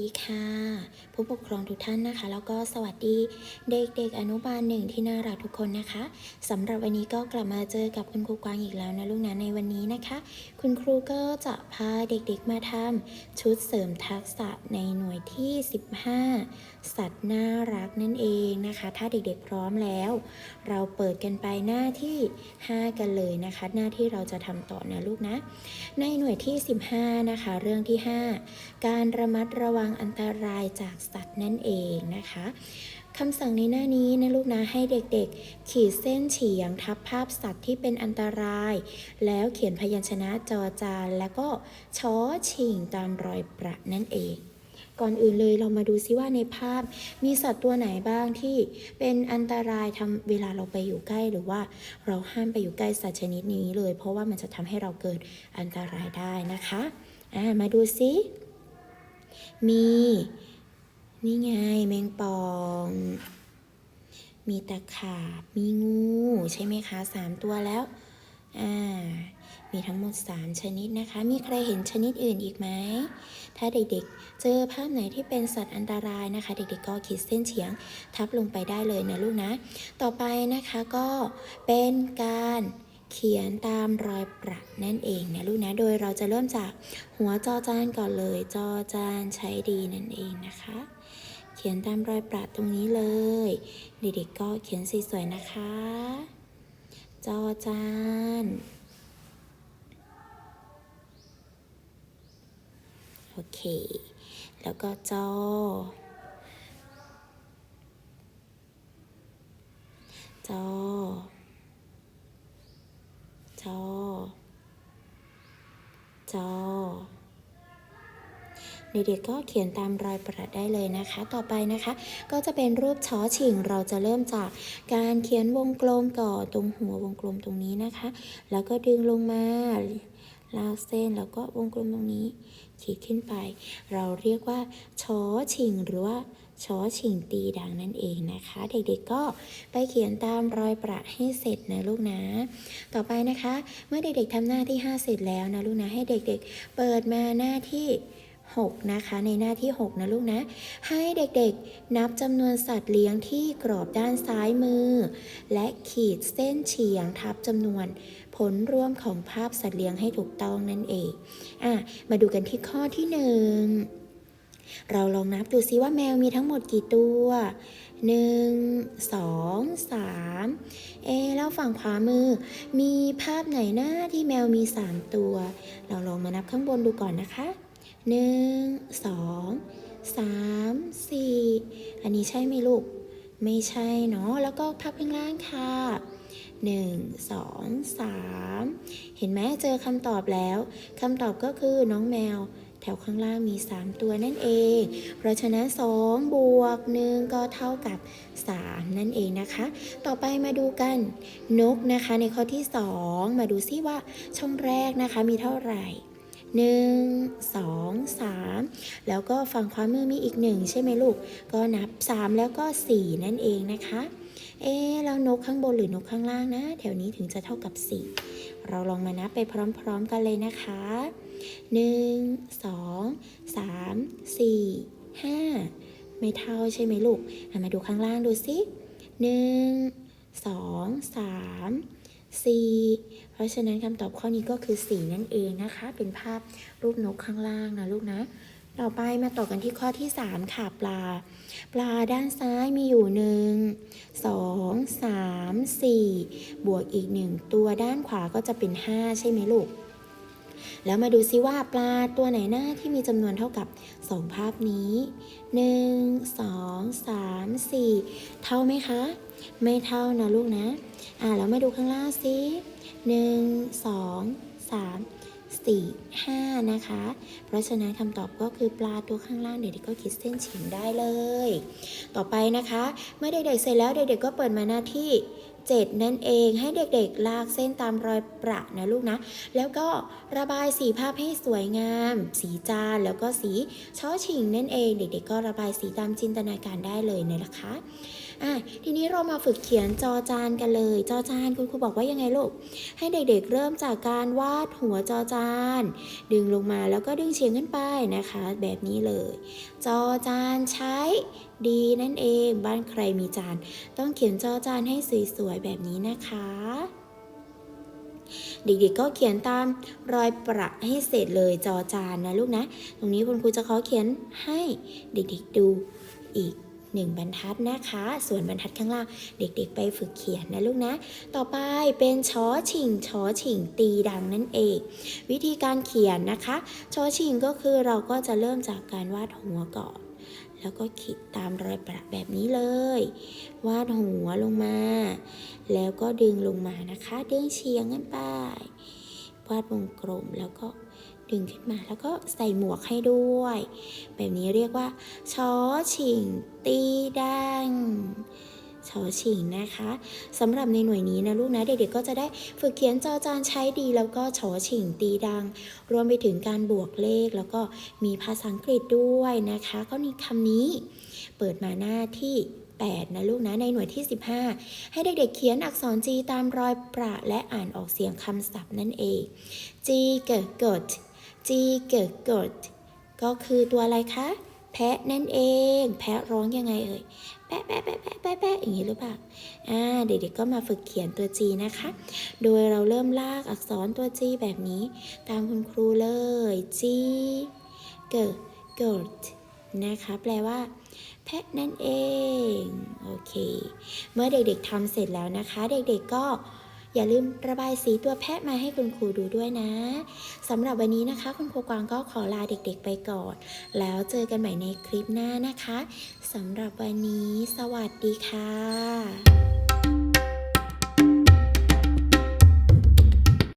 ดีค่ะ ผู้ปกครองทุกท่านนะคะ แล้วก็สวัสดีเด็กๆ อนุบาลหนึ่งที่น่ารักทุกคนนะคะสำหรับวันนี้ก็กลับมาเจอกับคุณครูกวางอีกแล้วนะลูกนะในวันนี้นะคะ คุณครูก็จะพาเด็กๆมาทำชุดเสริมทักษะในหน่วยที่ 15 สัตว์น่ารักนั่นเองนะคะ ถ้าเด็กๆพร้อมแล้ว เราเปิดกันไปหน้าที่ 5 กันเลยนะคะ หน้าที่เราจะทำต่อนะลูกนะ ในหน่วยที่ 15 นะคะ เรื่องที่ 5 การระมัดระวังอันตรายจากสัตว์นั่นเองนะคะคำสั่งในหน้านี้นะลูกนะให้เด็กๆ ขีดเส้นเฉียงทับภาพสัตว์ที่เป็นอันตราย แล้วเขียนพยัญชนะจอจานแล้วก็ช้อชิงตามรอยประนั่นเอง ก่อนอื่นเลยเรามาดูซิว่าในภาพมีสัตว์ตัวไหนบ้างที่เป็นอันตรายทำเวลาเราไปอยู่ใกล้หรือว่าเราห้ามไปอยู่ใกล้สัตว์ชนิดนี้เลย เพราะว่ามันจะทำให้เราเกิดอันตรายได้นะคะ อ่ามาดูซิ มี นี่ไงแมงป่อง มีตะขาบ มีงู ใช่ไหมคะสามตัวแล้ว อ่า มีทั้งหมด 3 ชนิดนะคะ มีใครเห็นชนิดอื่นอีกไหม ถ้าเด็กๆ เจอภาพไหนที่เป็นสัตว์อันตรายนะคะ เด็กๆก็ขีดเส้นเฉียง ทับลงไปได้เลยนะลูกนะ ต่อไปนะคะก็เป็นการ เขียนตามรอยประนั่นเองนะลูกนะ โดยเราจะเริ่มจากหัวจอจานก่อนเลย จอจานใช้ดีนั่นเองนะคะ เขียนตามรอยประตรงนี้เลย เด็กๆก็เขียนสวยๆนะคะ จอจานโอเค แล้วก็จอ จอ จอ จอ เด็กๆก็เขียนตามรอยประได้เลยนะคะ ต่อไปนะคะ ก็จะเป็นรูปช้อชิงเราจะเริ่มจากการเขียนวงกลมก่อนตรงหัววงกลมตรงนี้นะคะ แล้วก็ดึงลงมาลากเส้นแล้วก็วงกลมตรงนี้ขีดขึ้นไป เราเรียกว่าช้อชิงหรือว่า ช้อชิงตีดังนั่นเองนะคะ เด็กๆก็ไปเขียนตามรอยประให้เสร็จนะลูกนะ ต่อไปนะคะ เมื่อเด็กๆทำหน้าที่ 5 เสร็จแล้วนะลูกนะให้เด็กๆ เปิดมาหน้าที่6นะคะในหน้าที่ 6 นะลูกนะ ให้เด็กๆ นับจำนวนสัตว์เลี้ยงที่กรอบด้านซ้ายมือ และขีดเส้นเฉียงทับจำนวนผลรวมของภาพสัตว์เลี้ยงให้ถูกต้องนั่นเองอะมาดูกันที่ข้อที่หนึ่ง เราลองนับดูซิว่าแมวมีทั้งหมดกี่ตัวหนึ่งสองสามเอะแล้วฝั่งขวามือ มีภาพไหนหน้าที่แมวมีสามตัว เราลองมานับข้างบนดูก่อนนะคะหนึ่งสองสามสี่อันนี้ใช่ไหมลูก ไม่ใช่เนาะ แล้วก็ภาพข้างล่างค่ะหนึ่งสองสามเห็นไหมเจอคำตอบแล้วคำตอบก็คือน้องแมว แถวข้างล่างมี 3 ตัวนั่นเอง เพราะฉะนั้น2บวก1ก็เท่ากับ 3 นั่นเองนะคะ ต่อไปมาดูกันนกนะคะในข้อที่ 2 มาดูซิว่าช่องแรกนะคะมีเท่าไหร่1 2 3แล้วก็ฝั่งขวามือมีอีก1ใช่ไหมลูก ก็นับ3แล้วก็4นั่นเองนะคะ เอ๊แล้วนกข้างบนหรือนกข้างล่างนะ แถวนี้ถึงจะเท่ากับ4เราลองมานับไปพร้อมๆกันเลยนะคะ หนึ่งสองสามสี่ห้าไม่เท่าใช่ไหมลูกมาดูข้างล่างดูสิหนึ่งสองสามสี่เพราะฉะนั้นคำตอบข้อนี้ก็คือสี่นั่นเองนะคะ เป็นภาพรูปนกข้างล่างนะลูกนะ ต่อไปมาต่อกันที่ข้อที่ 3 ค่ะปลา ปลาด้านซ้ายมีอยู่หนึ่งสองสามสี่บวกอีกหนึ่งตัวด้านขวาก็จะเป็น 5 ใช่ไหมลูก แล้วมาดูซิว่าปลาตัวไหนหน้าที่มีจำนวนเท่ากับ 2 ภาพนี้ 1 2 3 4 เท่าไหมคะ ไม่เท่านะลูกนะ อ่าแล้วมาดูข้างล่างสิ1 2 3 4 5 นะคะ เพราะฉะนั้นคำตอบก็คือปลาตัวข้างล่างเด็กๆก็คิดเส้นเฉียงได้เลย ต่อไปนะคะ เมื่อเด็กๆเสร็จแล้วเด็กๆก็เปิดมาหน้าที่ 7 นั่นเองให้เด็กๆ ลากเส้นตามรอยประนะลูกนะ แล้วก็ระบายสีภาพให้สวยงาม สีจานแล้วก็สีช่อชิงนั่นเอง เด็กๆ ก็ระบายสีตามจินตนาการได้เลยนะคะ อะทีนี้เรามาฝึกเขียนจอจานกันเลย จอจานคุณครูบอกว่ายังไงลูก ให้เด็กๆเริ่มจากการวาดหัวจอจาน ดึงลงมาแล้วก็ดึงเฉียงขึ้นไปนะคะ แบบนี้เลย จอจานใช้ดีนั่นเองบ้านใครมีจาน ต้องเขียนจอจานให้สวยๆแบบนี้นะคะเด็กๆก็เขียนตามรอยประให้เสร็จเลยจอจานนะลูกนะ ตรงนี้คุณครูจะขอเขียนให้เด็กๆดูอีก หนึ่งบรรทัดนะคะ ส่วนบรรทัดข้างล่าง เด็กๆ ไปฝึกเขียนนะลูกนะ ต่อไปเป็นชอชิงชอชิงตีดังนั่นเอง วิธีการเขียนนะคะชอชิงก็คือเราก็จะเริ่มจากการวาดหัวก่อน แล้วก็ขีดตามรอยประแบบนี้เลย วาดหัวลงมา แล้วก็ดึงลงมานะคะ ดึงเฉียงกันไป วาดวงกลมแล้วก็ ดึงขึ้นมาแล้วก็ใส่หมวกให้ด้วย แบบนี้เรียกว่าชอฉิงตีดังชอฉิงนะคะสำหรับในหน่วยนี้นะลูกนะเด็กๆก็จะได้ฝึกเขียนจอจานใช้ดี แล้วก็ชอฉิงตีดัง รวมไปถึงการบวกเลข แล้วก็มีภาษาอังกฤษด้วยนะคะ ก็มีคำนี้ เปิดมาหน้าที่ 8 นะลูกนะในหน่วยที่ 15 ให้เด็กๆเขียนอักษร G ตามรอยประและอ่านออกเสียงคำศัพท์นั่นเอง G เกิดกด G เกิดกดก็คือตัวอะไรคะ แพะนั่นเอง แพะร้องยังไงเอ่ยแปะแปะแปะแปะแปะแปะอย่างนี้หรือเปล่า อ่า เด็กๆก็มาฝึกเขียนตัว G นะคะ โดยเราเริ่มลากอักษรตัว G แบบนี้ ตามคุณครูเลย G เกิดกดนะคะ แปลว่า แพะนั่นเอง โอเค เมื่อเด็กๆทำเสร็จแล้วนะคะ เด็กๆก็ อย่าลืมระบายสีตัวแพะมาให้คุณครูดูด้วยนะสำหรับวันนี้นะคะ คุณครูกวางก็ขอลาเด็กๆไปก่อน แล้วเจอกันใหม่ในคลิปหน้านะคะสำหรับวันนี้ สวัสดีค่ะ